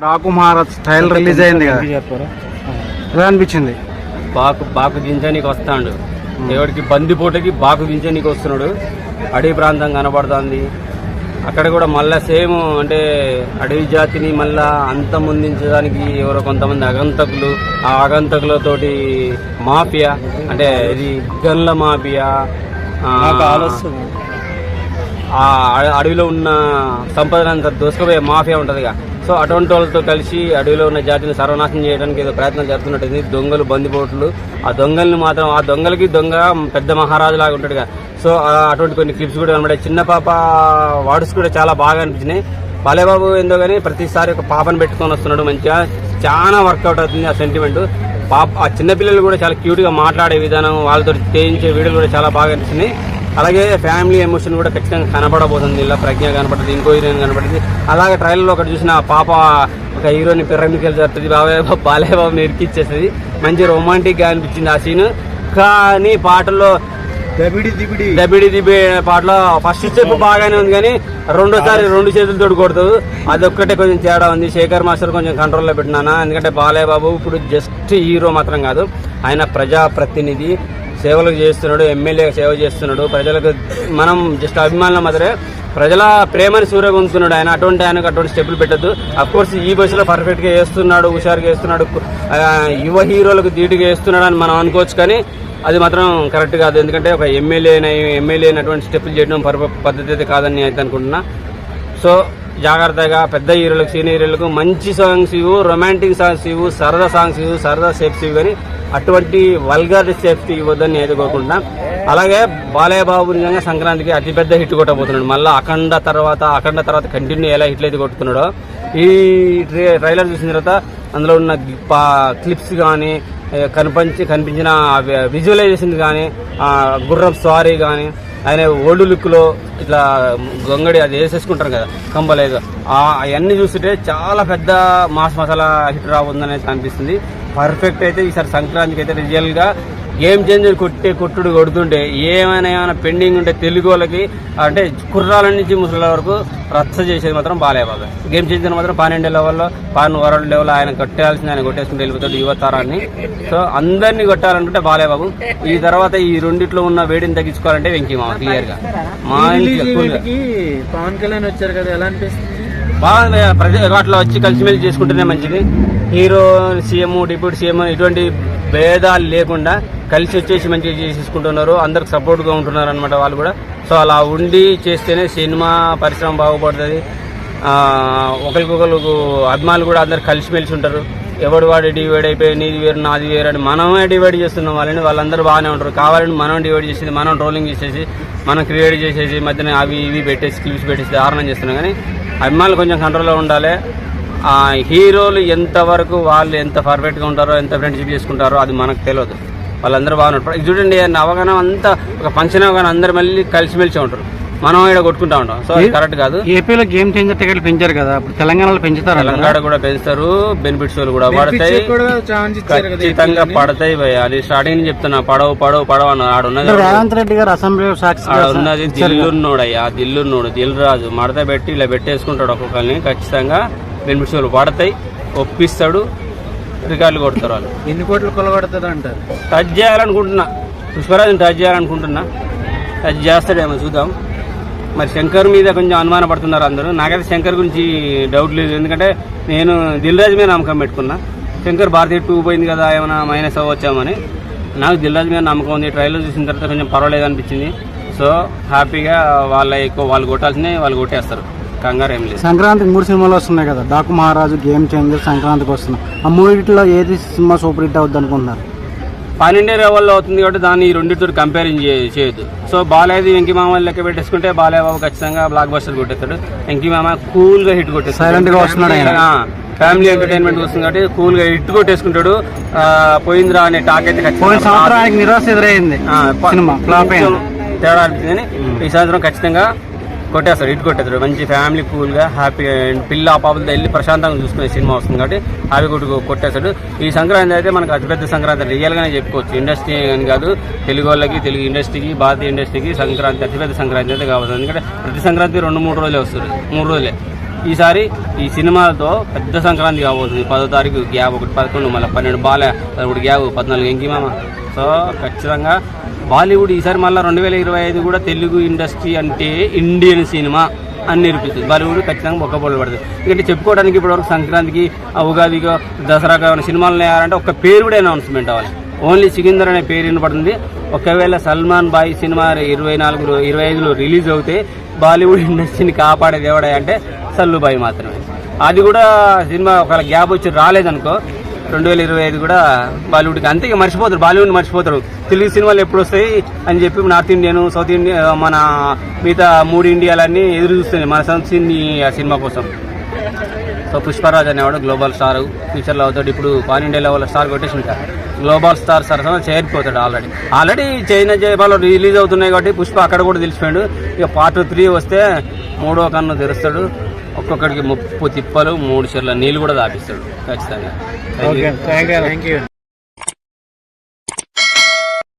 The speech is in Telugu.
డాకు మహారాజ్ స్టైల్ రిలీజ్ అయింది కదా. ఎలా అనిపించింది? బాకు బాకు దించనీకి వస్తాడు. దేవుడికి బందిపోటకి బాకు దించనీకి వస్తున్నాడు. అడవి ప్రాంతం కనబడుతుంది. అక్కడ కూడా మళ్ళా సేమ్ అంటే అడవి జాతిని మళ్ళా అంతమొందించడానికి ఎవరో కొంతమంది అగంతకులు ఆ అగంతకులతోటి మాఫియా అంటే ఇది గన్ల మాఫియా ఆ, ఆ అడ- అడవిలో ఉన్న సంపదనంతా దోసుకుపోయే మాఫియా ఉంటుందిగా. సో అటువంటి వాళ్ళతో కలిసి అడవిలో ఉన్న జాతిని సర్వనాశనం చేయడానికి ఏదో ప్రయత్నం జరుగుతున్నట్టుంది. దొంగలు బందిపోట్లు. ఆ దొంగల్ని మాత్రం ఆ దొంగలకి దొంగ పెద్ద మహారాజు లాగా ఉంటాడుగా. సో ఆ అటువంటి కొన్ని క్లిప్స్ కూడా కనబడాయి చిన్న పాప వాడుస్ కూడా చాలా బాగా అనిపించినాయి. బాలేబాబు ఏందో కానీ ప్రతిసారి ఒక పాపను పెట్టుకొని వస్తున్నాడు మంచిగా. చాలా వర్కౌట్ అవుతుంది ఆ సెంటిమెంట్ పాప ఆ చిన్నపిల్లలు కూడా చాలా క్యూట్గా మాట్లాడే విధానం వాళ్ళతో చేయించే వీడియోలు కూడా చాలా బాగా అనిపించినాయి. అలాగే ఫ్యామిలీ ఎమోషన్ కూడా ఖచ్చితంగా కనబడబోతుంది. ఇలా ప్రజ్ఞ కనబడుతుంది ఇంకో హీరోయిన్ కనబడుతుంది. అలాగే ట్రైలర్లో ఒకటి చూసిన పాప ఒక హీరోని పిరమికల్ చేస్తుంది బాబాయ్ బాలయ్య బాబు ఇరికిచ్చేస్తుంది. మంచి రొమాంటిక్గా అనిపించింది ఆ సీన్ కానీ పాటల్లో దబిడి దిబిడి. దబిడి దిబి పాటలో ఫస్ట్ స్టెప్ బాగానే ఉంది కానీ రెండోసారి రెండు చేతులతో కొడుతుంది అదొక్కటే కొంచెం తేడా ఉంది. శేఖర్ మాస్టర్ కొంచెం కంట్రోల్లో పెట్టినానా? ఎందుకంటే బాలయ్య బాబు ఇప్పుడు జస్ట్ హీరో మాత్రం కాదు. ఆయన ప్రజా సేవలు చేస్తున్నాడు ఎమ్మెల్యే సేవ చేస్తున్నాడు. ప్రజలకు మనం జస్ట్ అభిమానుల మాత్రమే ప్రజల ప్రేమని సూర్యగొంతున్నాడు ఆయన. అటువంటి ఆయనకు అటువంటి స్టెప్పులు పెట్టద్దు. అఫ్ కోర్స్ ఈ బస్సులో పర్ఫెక్ట్గా వేస్తున్నాడు హుషారుగా వేస్తున్నాడు యువ హీరోలకు ధీటుగా వేస్తున్నాడు అని మనం అనుకోవచ్చు కానీ అది మాత్రం కరెక్ట్ కాదు. ఎందుకంటే ఒక ఎమ్మెల్యే ఎమ్మెల్యే అయినటువంటి స్టెప్పులు చేయడం పర్వ- పద్ధతి అయితే కాదని అయితే అనుకుంటున్నా. సో జాగ్రత్తగా పెద్ద హీరోలకు సీనియర్ హీరోలకు మంచి సాంగ్స్ ఇవ్వు రొమాంటిక్ సాంగ్స్ ఇవ్వు సరదా సాంగ్స్ ఇవ్వు సరదా స్టెప్స్ ఇవ్వు కానీ అటువంటి వల్గర్ స్టెప్స్ ఇవ్వద్దని నేను కోరుకుంటున్నా. అలాగే బాలయ్య బాబు నిజంగా సంక్రాంతికి అతిపెద్ద హిట్ కొట్టబోతున్నాడు. మళ్ళీ అఖండ తర్వాత అఖండ తర్వాత కంటిన్యూ ఎలా హిట్లు అయితే కొట్టుతున్నాడో ఈ ట్రైలర్ చూసిన తర్వాత అందులో ఉన్న క్లిప్స్ కానీ కనిపించి కనిపించిన విజువలైజేషన్ కానీ గుర్రం స్వారీ కానీ ఆయన ఓల్డ్ లుక్లో ఇట్లా గొంగడి అది వేసేసుకుంటారు కదా కంబలేదు అవన్నీ చూస్తుంటే చాలా పెద్ద మాస్ మసాలా హిట్ రాబోతుందని అనిపిస్తుంది. పర్ఫెక్ట్ అయితే ఈసారి సంక్రాంతికి అయితే రియల్గా గేమ్ చేంజర్ కొట్టే కొట్టుడు కొడుతుంటే ఏమైనా ఏమైనా పెండింగ్ ఉంటే తెలుగు వాళ్ళకి అంటే కుర్రాల నుంచి ముసలి వరకు రచ్చ చేసేది మాత్రం బాలయ్య బాబు. గేమ్ చేంజర్ మాత్రం పన్నెండు లెవెల్లో పన్నెండు వరల్డ్ లెవెల్ ఆయన కొట్టేయాల్సింది ఆయన కొట్టేసుకుంటూ వెళ్ళిపోతాడు యువతరాన్ని సో అందరినీ కొట్టాలనుకుంటే బాలయ్య బాబు. ఈ తర్వాత ఈ రెండిట్లో ఉన్న వేడిని తగ్గించుకోవాలంటే వెంకీ మామ క్లియర్గా. మా గా. పవన్ కళ్యాణ్ వచ్చారు కదా ఎలా అనిపిస్తుంది? బాగా ప్రజ అట్లా వచ్చి కలిసిమెలిసి చేసుకుంటేనే మంచిది. హీరో సీఎం డిప్యూటీ సీఎం ఇటువంటి భేదాలు లేకుండా కలిసి వచ్చేసి మంచిగా చేసేసుకుంటున్నారు. అందరికి సపోర్ట్గా ఉంటున్నారు అనమాట వాళ్ళు కూడా. సో అలా ఉండి చేస్తేనే సినిమా పరిశ్రమ బాగుపడుతుంది. ఒకరికొకరు అభిమానులు కూడా అందరు కలిసిమెలిసి ఉంటారు. ఎవడు వాడు డివైడ్ అయిపోయి నీది వేరు నాది వేరు అని మనమే డివైడ్ చేస్తున్నాం వాళ్ళని. వాళ్ళందరూ బాగానే ఉంటారు. కావాలని మనం డివైడ్ చేసేది మనం ట్రోలింగ్ చేసేసి మనం క్రియేట్ చేసేసి మధ్యన అవి ఇవి పెట్టేసి క్లిప్స్ పెట్టేసి దారుణం చేస్తున్నాం. కానీ అభిమానులు కొంచెం కంట్రోల్లో ఉండాలి. హీరోలు ఎంతవరకు వాళ్ళు ఎంత పర్ఫెక్ట్గా ఉంటారో ఎంత ఫ్రెండ్షిప్ చేసుకుంటారో అది మనకు తెలియదు వాళ్ళందరూ బాగున్నారు ఇది చూడండి అవగాహన అంతా ఒక ఫంక్షన్ అవగాహన అందరు మళ్ళీ కలిసిమెలిసి ఉంటారు. మనం ఇక్కడ కొట్టుకుంటా ఉంటాం. సో కరెక్ట్ కాదు. ఏపీలో గేమ్ చేంజర్ టికెట్లు పెంచారు కదా ఇప్పుడు తెలంగాణలో పెంచుతారు తెలంగాణ కూడా పెంచుతారు బెనిఫిట్స్ కూడా పడతాయి. ఖచ్చితంగా పడతాయి. అది స్టార్టింగ్ నుంచి చెప్తున్నా పడవు పడవు పడవు అన్న ఆడున్నది రేవంత్ రెడ్డి గారు అసెంబ్లీ సాక్షి ఆడ ఉన్నది దిల్లున్నోడు అయ్యా దిల్లున్నోడు దిల్ రాజు మడత పెట్టి ఇలా పెట్టేసుకుంటాడు ఒక్కొక్కరిని. ఖచ్చితంగా బెనిఫిట్స్ పడతాయి ఒప్పిస్తాడు. రికార్డులు కొడతారు వాళ్ళు. ఎన్ని కోట్లు కొలగొడుతుంది అంటారు టచ్ చేయాలనుకుంటున్నా. పుష్పరాజుని టచ్ చేయాలనుకుంటున్నా. టచ్ చేస్తాడేమో చూద్దాం. మరి శంకర్ మీద కొంచెం అనుమాన పడుతున్నారు అందరూ. నాకైతే శంకర్ గురించి డౌట్ లేదు. ఎందుకంటే నేను దిల్ రాజు మీద నమ్మకం పెట్టుకున్నా. శంకర్ భారతీయ టూ పోయింది కదా ఏమైనా మైనస్ అవ్వచ్చామని. నాకు దిల్ రాజు మీద నమ్మకం ఉంది. ట్రైలర్ చూసిన తర్వాత కొంచెం పర్వాలేదు అనిపించింది. సో హ్యాపీగా వాళ్ళ ఎక్కువ వాళ్ళు కొట్టాల్సిందే వాళ్ళు కొట్టేస్తారు. కంగారు ఏం లేదు. సంక్రాంతికి మూడు సినిమాలు వస్తున్నాయి కదా. డాకు మహారాజు గేమ్ చేంజర్ సంక్రాంతికి వస్తున్నాయి. ఆ మూడిట్లో ఏది సినిమా సూపర్ హిట్ అవుద్ది అనుకుంటున్నారు? పాన్ ఇండియా లెవెల్లో అవుతుంది కాబట్టి దాన్ని ఈ రెండింటితో కంపేరింగ్ చేయొద్దు. సో బాలయ్యది వెంకీ మామ లెక్క పెట్టేసుకుంటే బాలయ్య బాబు ఖచ్చితంగా బ్లాక్ బస్టర్ కొట్టేస్తాడు. వెంకీ మామ కూల్గా హిట్ కొట్టేస్తాడు. Silent గా వస్తున్నాడు. ఫ్యామిలీ ఎంటర్టైన్మెంట్ వస్తుంది కాబట్టి కూల్గా హిట్ కొట్టేసుకుంటాడు పోయిందిరా అనే టాక్ అయితే నిరాశ ఎదురైంది తేడా కానీ ఈ సంవత్సరం ఖచ్చితంగా కొట్టేస్తాడు ఇటు కొట్టేస్తాడు. మంచి ఫ్యామిలీ కూల్గా హ్యాపీ పిల్ల పాపలతో వెళ్ళి ప్రశాంతంగా చూసుకునే సినిమా వస్తుంది కాబట్టి హ్యాపీ కొట్టు కొట్టేస్తాడు. ఈ సంక్రాంతి అయితే మనకు అతిపెద్ద సంక్రాంతి రియల్గానే చెప్పుకోవచ్చు. ఇండస్ట్రీ అని కాదు తెలుగు వాళ్ళకి తెలుగు ఇండస్ట్రీకి భారతీయ ఇండస్ట్రీకి సంక్రాంతి అతిపెద్ద సంక్రాంతి అయితే కావచ్చు ఎందుకంటే ప్రతి సంక్రాంతి రెండు మూడు రోజులే వస్తుంది. మూడు రోజులే. ఈసారి ఈ సినిమాతో పెద్ద సంక్రాంతి కాబోతుంది. పదో తారీఖు గ్యాప్ ఒకటి పదకొండు మళ్ళీ పన్నెండు బాలే ఒకటి గ్యాప్ పద్నాలుగు ఎంకి మామ. సో ఖచ్చితంగా బాలీవుడ్ ఈసారి మళ్ళీ రెండు వేల ఇరవై ఐదు కూడా తెలుగు ఇండస్ట్రీ అంటే ఇండియన్ సినిమా అని నిరూపిస్తుంది. బాలీవుడ్ ఖచ్చితంగా ఒక్క బోర్డు పడుతుంది. ఎందుకంటే చెప్పుకోవడానికి ఇప్పటివరకు సంక్రాంతికి ఉగాదిగా దసరాగా ఏమైనా సినిమాలు వేయాలంటే ఒక పేరు కూడా అనౌన్స్మెంట్ అవ్వాలి. ఓన్లీ సికిందర్ అనే పేరు వినపడుతుంది. ఒకవేళ సల్మాన్ బాయ్ సినిమా ఇరవై నాలుగు ఇరవై ఐదులో రిలీజ్ అవుతే బాలీవుడ్ ఇండస్ట్రీని కాపాడేది ఎవడా అంటే సల్లుబాయి మాత్రమే. అది కూడా సినిమా ఒకవేళ గ్యాప్ వచ్చి రాలేదనుకో రెండు వేల ఇరవై ఐదు కూడా బాలీవుడ్కి. అంతే ఇక మర్చిపోతారు బాలీవుడ్ మర్చిపోతారు. తెలుగు సినిమాలు ఎప్పుడు వస్తాయి అని చెప్పి నార్త్ ఇండియన్ సౌత్ ఇండియా మన మిగతా మూడు ఇండియాలన్నీ ఎదురు చూస్తున్నాయి. మన సౌత్ ఇండియా సినిమా కోసం. సో పుష్పరాజ్ అనేవాడు గ్లోబల్ స్టార్ ఫ్యూచర్లో అవుతాడు ఇప్పుడు పాన్ ఇండియా లెవెల్ స్టార్ కొట్టేసి ఉంటాడు గ్లోబల్ స్టార్ సరసన చేరిపోతాడు ఆల్రెడీ. ఆల్రెడీ చైనా జయపాలో రిలీజ్ అవుతున్నాయి కాబట్టి పుష్ప అక్కడ కూడా తెలిసిపోయాడు. ఇక పార్ట్ త్రీ వస్తే మూడో కన్ను తెరుస్తాడు. ఒక్కొక్కడికి ముప్పు తిప్పలు మూడు చెర్ల నీళ్ళు కూడా దాపిస్తాడు. ఖచ్చితంగా. Thank you